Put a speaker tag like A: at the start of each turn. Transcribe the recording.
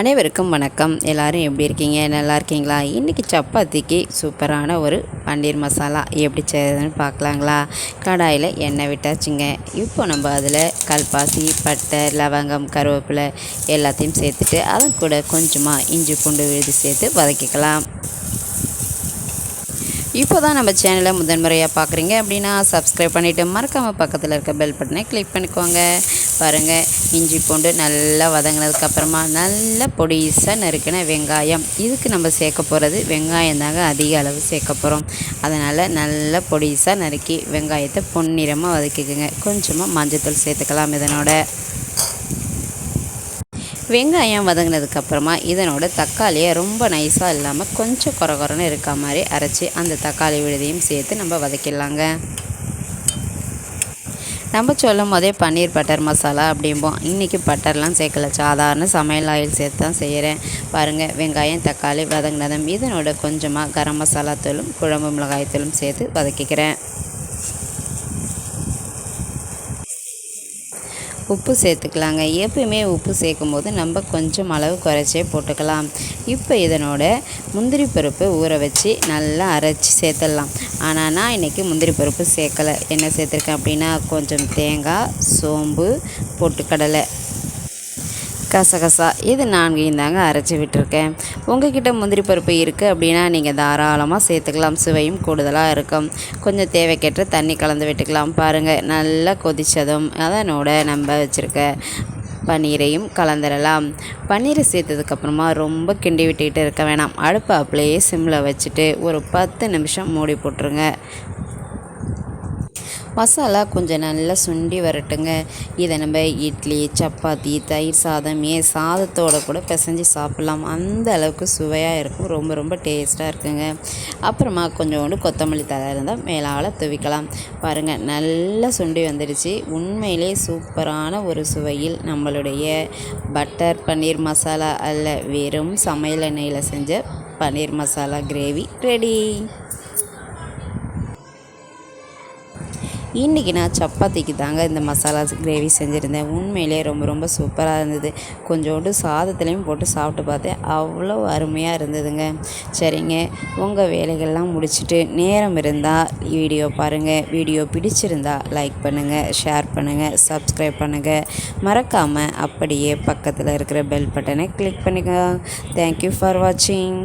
A: அனைவருக்கும் வணக்கம் எல்லோரும் எப்படி இருக்கீங்க நல்லா இருக்கீங்களா இன்றைக்கி சப்பாத்திக்கு சூப்பரான ஒரு பன்னீர் மசாலா எப்படி செய்யறதுன்னு பார்க்கலாங்களா கடாயில் எண்ணெய் விட்டாச்சுங்க இப்போ நம்ம அதில் கல்பாசி பட்டை லவங்கம் கருவேப்பிலை எல்லாத்தையும் சேர்த்துட்டு அதன் கூட கொஞ்சமாக இஞ்சி பூண்டு விழுதி சேர்த்து வதக்கிக்கலாம் இப்போ தான் நம்ம சேனலை முதன்முறையாக பார்க்குறீங்க அப்படின்னா சப்ஸ்கிரைப் பண்ணிவிட்டு மறக்காமல் பக்கத்தில் இருக்க பெல் பட்டனை கிளிக் பண்ணிக்கோங்க பாருங்கள் இஞ்சி பூண்டு நல்லா வதங்கினதுக்கப்புறமா நல்லா பொடிசாக நறுக்கின வெங்காயம் இதுக்கு நம்ம சேர்க்க போகிறது வெங்காயம் தாங்க அதிக அளவு சேர்க்க போகிறோம் அதனால் நல்லா பொடிசாக நறுக்கி வெங்காயத்தை பொன்னிறமாக வதக்கிக்குங்க கொஞ்சமாக மஞ்சத்தூள் சேர்த்துக்கலாம் இதனோட வெங்காயம் வதங்கினதுக்கப்புறமா இதனோட தக்காளியை ரொம்ப நைஸாக இல்லாமல் கொஞ்சம் குறை குறைன்னு இருக்க மாதிரி அரைச்சி அந்த தக்காளி விழுதையும் சேர்த்து நம்ம வதக்கிடலாங்க நம்ம சொல்லும் போதே பன்னீர் பட்டர் மசாலா அப்படிம்போம் இன்றைக்கி பட்டர்லாம் சேர்க்கல சாதாரண சமையல் ஆயில் சேர்த்து தான் செய்கிறேன் பாருங்கள் வெங்காயம் தக்காளி வதங்கினதம் இதனோட கொஞ்சமாக கரம் மசாலா தூளும் குழம்பு மிளகாய் தூளும் சேர்த்து வதக்கிக்கிறேன் உப்பு சேர்த்துக்கலாங்க எப்பயுமே உப்பு சேர்க்கும் போது நம்ம கொஞ்சம் அளவு குறைச்சே போட்டுக்கலாம் இப்போ இதனோட முந்திரி பருப்பு ஊற வச்சு நல்லா அரைச்சி சேர்த்துடலாம் ஆனால் நான் இன்றைக்கி முந்திரி பருப்பு சேர்க்கலை என்ன சேர்த்துருக்கேன் அப்படின்னா கொஞ்சம் தேங்காய் சோம்பு பொட்டுக்கடலை கசகசா இது நான்கையும் தாங்க அரைச்சி விட்டுருக்கேன் உங்ககிட்ட முந்திரி பருப்பு இருக்குது அப்படின்னா நீங்கள் தாராளமாக சேர்த்துக்கலாம் சுவையும் கூடுதலாக இருக்கும் கொஞ்சம் தேவைக்கேற்ற தண்ணி கலந்து விட்டுக்கலாம் பாருங்கள் நல்லா கொதித்ததும் அதனோட நம்ம வச்சுருக்க பன்னீரையும் கலந்துடலாம் பன்னீரை சேர்த்ததுக்கப்புறமா ரொம்ப கிண்டி விட்டுக்கிட்டு இருக்க வேணாம் அடுப்பை அப்படியே சிம்மில் வச்சுட்டு ஒரு பத்து நிமிஷம் மூடி போட்டுருங்க மசாலா கொஞ்சம் நல்லா சுண்டி வரட்டுங்க இதை நம்ம இட்லி சப்பாத்தி தயிர் சாதம் ஏ சாதத்தோடு கூட பிசைஞ்சு சாப்பிட்லாம் அந்த அளவுக்கு சுவையாக இருக்கும் ரொம்ப ரொம்ப டேஸ்ட்டாக இருக்குங்க அப்புறமா கொஞ்சோண்டு கொத்தமல்லி தலை இருந்தால் மேலால் துவிக்கலாம் பாருங்கள் நல்லா சுண்டி வந்துடுச்சு உண்மையிலே சூப்பரான ஒரு சுவையில் நம்மளுடைய பட்டர் பன்னீர் மசாலா அல்ல வெறும் சமையல் எண்ணெயில் செஞ்ச பன்னீர் மசாலா கிரேவி ரெடி இன்றைக்கி நான் சப்பாத்திக்கு தாங்க இந்த மசாலா கிரேவி செஞ்சுருந்தேன் உண்மையிலே ரொம்ப ரொம்ப சூப்பராக இருந்தது கொஞ்சோண்டு சாதத்துலேயும் போட்டு சாப்பிட்டு பார்த்தேன் அவ்வளோ அருமையாக இருந்ததுங்க சரிங்க உங்கள் வேலைகள்லாம் முடிச்சுட்டு நேரம் இருந்தால் வீடியோ பாருங்கள் வீடியோ பிடிச்சிருந்தா லைக் பண்ணுங்கள் ஷேர் பண்ணுங்கள் சப்ஸ்கிரைப் பண்ணுங்கள் மறக்காமல் அப்படியே பக்கத்தில் இருக்கிற பெல் பட்டனை கிளிக் பண்ணிக்கோங்க தேங்க்யூ ஃபார் வாட்சிங்